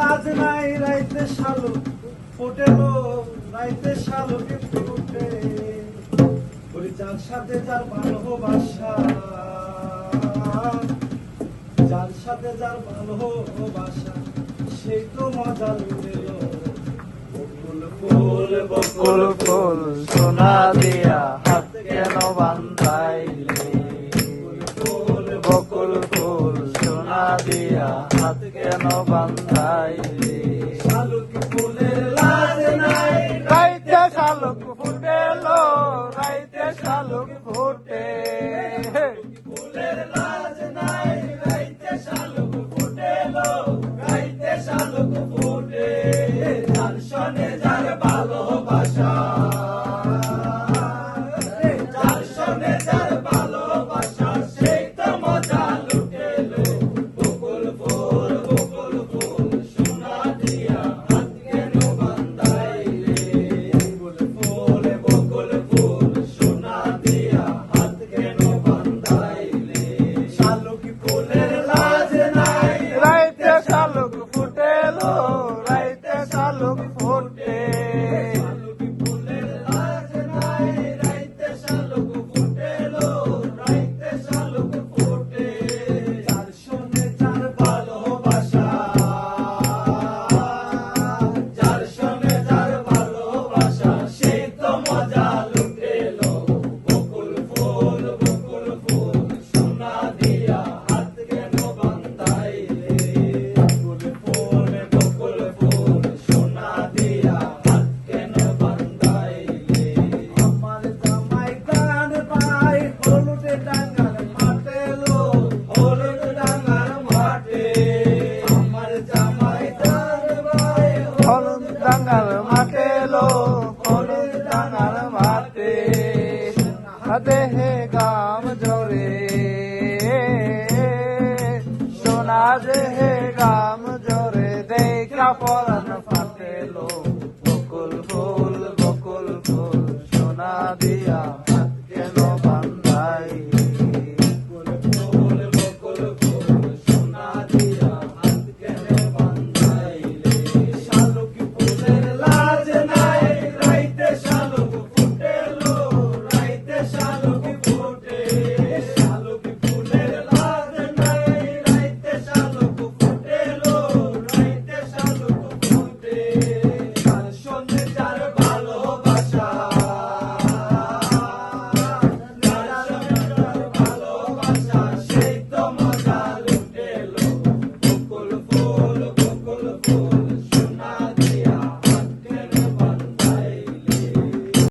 লাজ নাই রাইতে শালু ফুটেলো রাইতে শালুকে ফুটে ওই যার সাথে যার ভালোবাসা, যার সাথে যার ভালোবাসা সেই তো মজা লুটেল বকুল ফুল ফুল ফুল, সোনা দিয়া হাত কেন বান্ধাইলে হাত কেন বান্ধাইলে? শালুক ফুলের লাজ নাই। গাইতে শালুক ফুটেলো দেহে গাম জরে সোনা দেহে গাম জরে দেখা পরান ফাটেলো বকুল ফুল বকুল ফুল সোনা দিয়ে